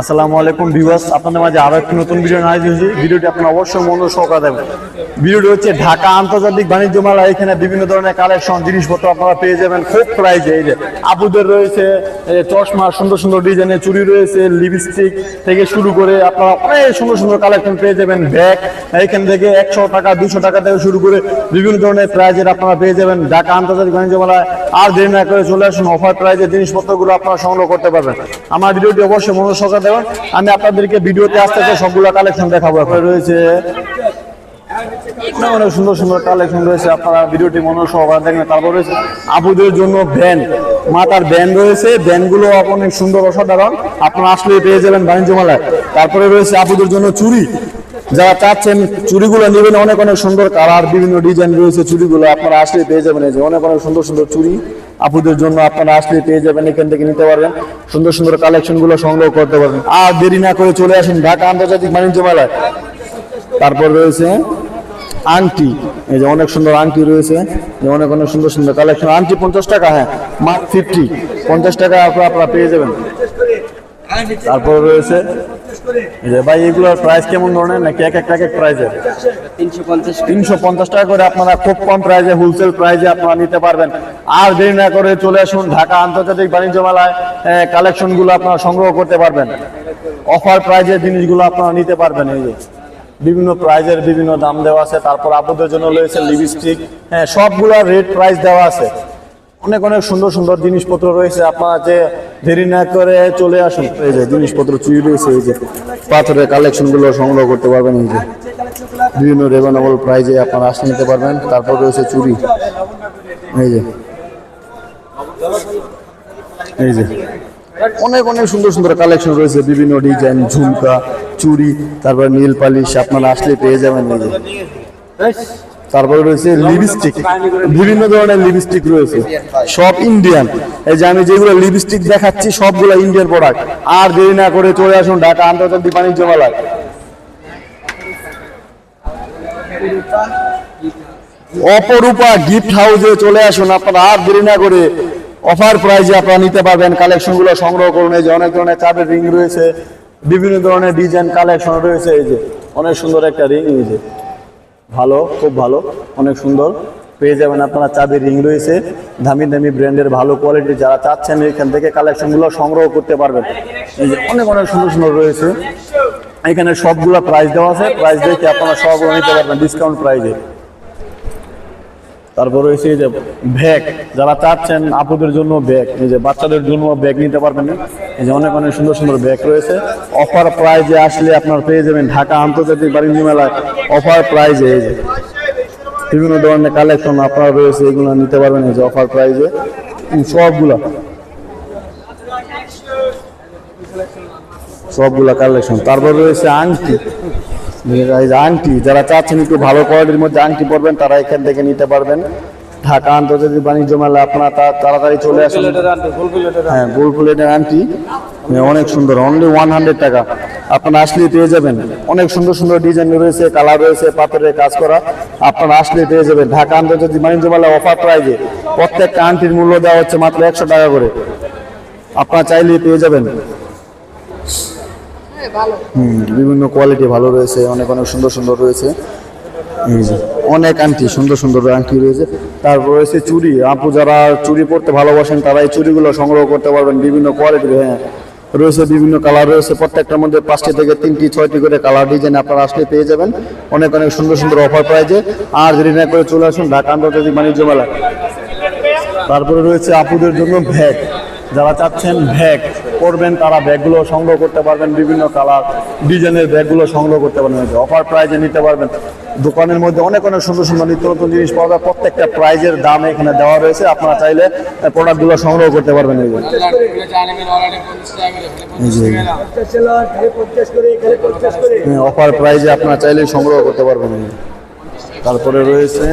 আসসালামু আলাইকুম ভিউয়ার্স, আপনাদের মাঝে আরও একটি নতুন ভিডিও হাজির হয়েছি। ভিডিওটি আপনারা অবশ্যই মনোযোগ সহকারে দেবেন ভিডিওটি হচ্ছে ঢাকা আন্তর্জাতিক বাণিজ্য মেলা, এখানে বিভিন্ন ধরনের কালেকশন জিনিসপত্র আপনারা পেয়ে যাবেন খুব প্রাইজে। এই যে আপুদের রয়েছে চশমা, সুন্দর সুন্দর ডিজাইনের চুড়ি রয়েছে লিপস্টিক থেকে শুরু করে আপনারা অনেক সুন্দর সুন্দর কালেকশন পেয়ে যাবেন। ব্যাগ, এখান থেকে একশো টাকা, দুশো টাকা থেকে শুরু করে বিভিন্ন ধরনের প্রাইজের আপনারা পেয়ে যাবেন। ঢাকা আন্তর্জাতিক বাণিজ্য মেলায় আর দেরি না করে চলে আসুন, অফার প্রাইজের জিনিসপত্রগুলো আপনারা সংগ্রহ করতে পারবেন। আমার ভিডিওটি অবশ্যই মনোযোগ সহকারে দেবেন আমি আপনাদেরকে ভিডিওতে আসতে আসতে সবগুলো কালেকশন দেখাবো রয়েছে। অনেক অনেক সুন্দর সুন্দর কালেকশন রয়েছে। আপনারা ভিডিওটি মনোযোগ সহকারে দেখবেন তারপর রয়েছে আপুদের জন্য ব্যান্ড মাতার ব্যান্ড রয়েছে। ব্যান্ডগুলো অনেক সুন্দর অসাধারণ। আপনারা আসলে পেয়ে যাবেন বাণিজ্য মেলায়। তারপরে রয়েছে আপুদের জন্য চুরি যারা চাচ্ছেন চুড়িগুলো নেবেন অনেক অনেক সুন্দর কালার বিভিন্ন ডিজাইন রয়েছে চুড়িগুলো। আপনারা আসলে পেয়ে যাবেন এই যে অনেক অনেক সুন্দর সুন্দর চুড়ি। আপুদের জন্য আপনারা আসলে পেয়ে যাবেন, এখান থেকে নিতে পারবেন। সুন্দর সুন্দর কালেকশনগুলো সংগ্রহ করতে পারবেন। আর দেরি না করে চলে আসুন ঢাকা আন্তর্জাতিক বাণিজ্য মেলায়। তারপর রয়েছে আংটি। এই যে অনেক সুন্দর আংটি রয়েছে, যে অনেক অনেক সুন্দর সুন্দর কালেকশন আংটি পঞ্চাশ টাকা হ্যাঁ মাত্র ফিফটি পঞ্চাশ টাকা আপনারা পেয়ে যাবেন। তারপর রয়েছে ভাই এগুলোর প্রাইস কেমন ধরনের? নাকি এক এক এক এক প্রাইসের তিনশো পঞ্চাশ টাকা করে আপনারা খুব কম প্রাইসে হোলসেল প্রাইসে আপনারা নিতে পারবেন। আর দেরি না করে চলে আসুন ঢাকা আন্তর্জাতিক বাণিজ্য মেলায় কালেকশনগুলো আপনারা সংগ্রহ করতে পারবেন। অফার প্রাইজের জিনিসগুলো আপনারা নিতে পারবেন এই যে। বিভিন্ন প্রাইজের বিভিন্ন দাম দেওয়া আছে। তারপর আপনাদের জন্য রয়েছে লিপস্টিক হ্যাঁ সবগুলা রেট প্রাইস দেওয়া আছে। অনেক অনেক সুন্দর সুন্দর জিনিসপত্র রয়েছে। আপনারা যে দেরি না করে চলে আসুন। এই যে জিনিসপত্র চুরি রয়েছে এই যে পাথরের কালেকশনগুলো সংগ্রহ করতে পারবেন, এই যে বিভিন্ন রেভেনেবল প্রাইজে আপনারা আসতে নিতে পারবেন। তারপর রয়েছে চুরি। এই যে এই যে অনেক অনেক সুন্দর সুন্দর কালেকশন রয়েছে। বিভিন্ন ডিজাইন, ঝুমকা চুড়ি তারপর নীল পালিশ, আপনারা আসলে পেয়ে যাবেন, এই যে। তারপরে রয়েছে লিপস্টিক বিভিন্ন ধরনের লিপস্টিক রয়েছে। সব ইন্ডিয়ান এই যে আমি যেগুলো লিপস্টিক দেখাচ্ছি, সবগুলো ইন্ডিয়ান প্রোডাক্ট আর দেরি না করে চলে আসুন ঢাকা আন্তর্জাতিক বাণিজ্য মেলায়। অপরূপা গিফট হাউসে চলে আসুন আপনারা। আর দেরি না করে অফার প্রাইজে আপনারা নিতে পারবেন। কালেকশনগুলো সংগ্রহ করুন। এই যে অনেক ধরনের চাপের রিং রয়েছে। বিভিন্ন ধরনের ডিজাইন কালেকশন রয়েছে। এই যে অনেক সুন্দর একটা রিং এই যে। ভালো, খুব ভালো, অনেক সুন্দর। পেয়ে যাবেন আপনারা চাবির রিং রয়েছে। দামি দামি ব্র্যান্ডের ভালো কোয়ালিটি যারা চাচ্ছেন এখান থেকে কালেকশনগুলো সংগ্রহ করতে পারবেন। অনেক অনেক সুন্দর সুন্দর রয়েছে। এখানে সবগুলো প্রাইস দেওয়া আছে। প্রাইস দেখে আপনারা সবগুলো নিতে পারবেন ডিসকাউন্ট প্রাইজে তারপর রয়েছে যে ব্যাগ যারা চাচ্ছেন আপুদের জন্য ব্যাগ এই যে বাচ্চাদের জন্য ব্যাগ নিতে পারবেন। এই যে অনেক অনেক সুন্দর সুন্দর ব্যাগ রয়েছে। অফার প্রাইজে আসলে আপনার পেয়ে যাবেন ঢাকা আন্তর্জাতিক বাণিজ্য মেলায় অফার প্রাইজে এই যে বিভিন্ন ধরনের কালেকশন আপনার রয়েছে, এগুলো নিতে পারবেন এই যে অফার প্রাইজে সবগুলা। সবগুলা কালেকশন তারপর রয়েছে আংটি। আংটি যারা চাচ্ছেন একটু ভালো কোয়ালিটির মধ্যে আংটি পরবেন তারা এখান থেকে নিতে পারবেন। ঢাকা আন্তর্জাতিক বাণিজ্য মেলা আপনারা তা- তাড়াতাড়ি চলে আসুন। হ্যাঁ গোল প্লেটের আংটি। অনেক সুন্দর অনলি ওয়ান হান্ড্রেড টাকা। আপনারা আসলে পেয়ে যাবেন। অনেক সুন্দর সুন্দর ডিজাইন রয়েছে কালার রয়েছে পাথরের কাজ করা। আপনারা আসলে পেয়ে যাবেন। ঢাকা আন্তর্জাতিক বাণিজ্য মেলা অফার প্রাইজে প্রত্যেকটা আংটির মূল্য দেওয়া হচ্ছে মাত্র একশো টাকা করে। আপনারা চাইলে পেয়ে যাবেন। বিভিন্ন কোয়ালিটি ভালো রয়েছে, অনেক অনেক সুন্দর সুন্দর রয়েছে। অনেক আংটি সুন্দর সুন্দর আংটি রয়েছে। তারপর রয়েছে চুড়ি। আপু যারা চুড়ি পরতে ভালোবাসেন, তারা এই চুড়িগুলো সংগ্রহ করতে পারবেন বিভিন্ন কোয়ালিটির হ্যাঁ। রয়েছে বিভিন্ন কালার রয়েছে প্রত্যেকটার মধ্যে পাঁচটি থেকে তিনটি, ছয়টি করে কালার ডিজাইন আপনারা আসলে পেয়ে যাবেন। অনেক অনেক সুন্দর সুন্দর অফার প্রাইজে আর দেরি না করে চলে আসুন ঢাকা আন্তর্জাতিক বাণিজ্য মেলা। তারপরে রয়েছে আপুদের জন্য ব্যাগ যারা চাচ্ছেন ব্যাগ করবেন তারা ব্যাগগুলো সংগ্রহ করতে পারবেন বিভিন্ন কালার ডিজাইনের ব্যাগগুলো সংগ্রহ করতে পারবেন। অফার প্রাইজে নিতে পারবেন। দোকানের মধ্যে অনেক অনেক সুন্দর সুন্দর নিত্য নতুন জিনিস পাওয়া যায়। প্রত্যেকটা প্রাইজের দাম এখানে দেওয়া রয়েছে। আপনারা চাইলে প্রোডাক্টগুলো সংগ্রহ করতে পারবেন হ্যাঁ, অফার প্রাইজে আপনারা চাইলে সংগ্রহ করতে পারবেন তারপরে রয়েছে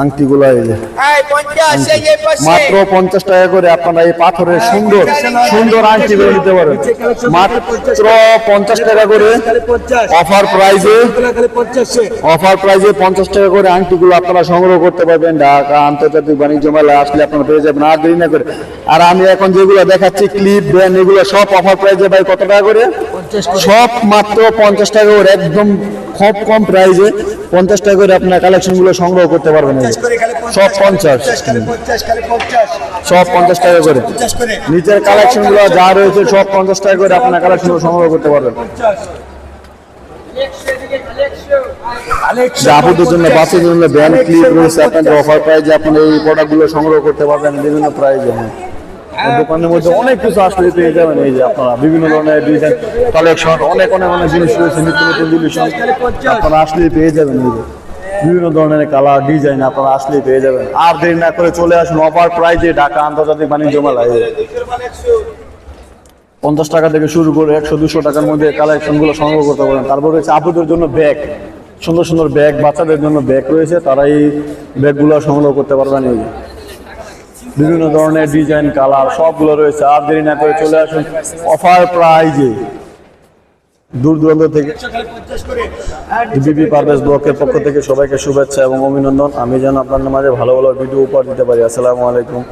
আংটিগুলো এই যে। মাত্র পঞ্চাশ টাকা করে আপনারা এই পাথরের সুন্দর সুন্দর আংটি করে নিতে পারেন মাত্র পঞ্চাশ টাকা করে অফার প্রাইজে অফার প্রাইজে পঞ্চাশ টাকা করে আংটিগুলো আপনারা সংগ্রহ করতে পারবেন। ঢাকা আন্তর্জাতিক বাণিজ্য মেলায় আসলে আপনারা পেয়ে যাবেন আর দেরি না করে। আর আমি এখন যেগুলো দেখাচ্ছি ক্লিপ ব্যান্ড এগুলো সব অফার প্রাইজে ভাই কত টাকা করে? সব মাত্র পঞ্চাশ টাকা করে একদম খুব কম প্রাইজে পঞ্চাশ টাকা করে আপনার কালেকশনগুলো সংগ্রহ করতে পারবেন সব পঞ্চাশ। সব পঞ্চাশ টাকা করে। নিচের কালেকশনগুলো যা রয়েছে, সব পঞ্চাশ টাকা করে আপনার কালেকশন সংগ্রহ করতে পারবেন। জাপুদের জন্য বাসের জন্য ব্যান্ড রয়েছে, আপনাদের অফার প্রাইজে আপনি এই প্রোডাক্টগুলো সংগ্রহ করতে পারবেন বিভিন্ন প্রাইজে এই দোকানের মধ্যে অনেক কিছু আসলে পেয়ে যাবেন। এই যে আপনারা বিভিন্ন ধরনের ডিজাইন কালেকশন অনেক অনেক অনেক জিনিস রয়েছে, নিত্য নতুন জিনিস। আপনারা আসলেই পেয়ে যাবেন এই যে। বিভিন্ন ধরনের কালার ডিজাইন আপনারা আসলেই পেয়ে যাবেন। আর দেরি না করে চলে আসুন অফার প্রাইজে ঢাকা আন্তর্জাতিক বাণিজ্য মেলায়। পঞ্চাশ টাকা থেকে শুরু করে একশো, দুশো টাকার মধ্যে কালেকশনগুলো সংগ্রহ করতে পারেন। তারপর রয়েছে আপুদের জন্য ব্যাগ সুন্দর সুন্দর ব্যাগ বাচ্চাদের জন্য ব্যাগ রয়েছে। তারা এই ব্যাগগুলো সংগ্রহ করতে পারবেন এই। বিভিন্ন ধরনের ডিজাইন কালার সবগুলো রয়েছে। আর দেরি না করে চলে আসুন অফার প্রাইজে দূর দূরান্ত থেকে বিবি পারভেজ ব্লকের পক্ষ থেকে সবাইকে শুভেচ্ছা এবং অভিনন্দন। আমি যেন আপনার মাঝে ভালো ভালো ভিডিও উপহার দিতে পারি। আসসালামু আলাইকুম।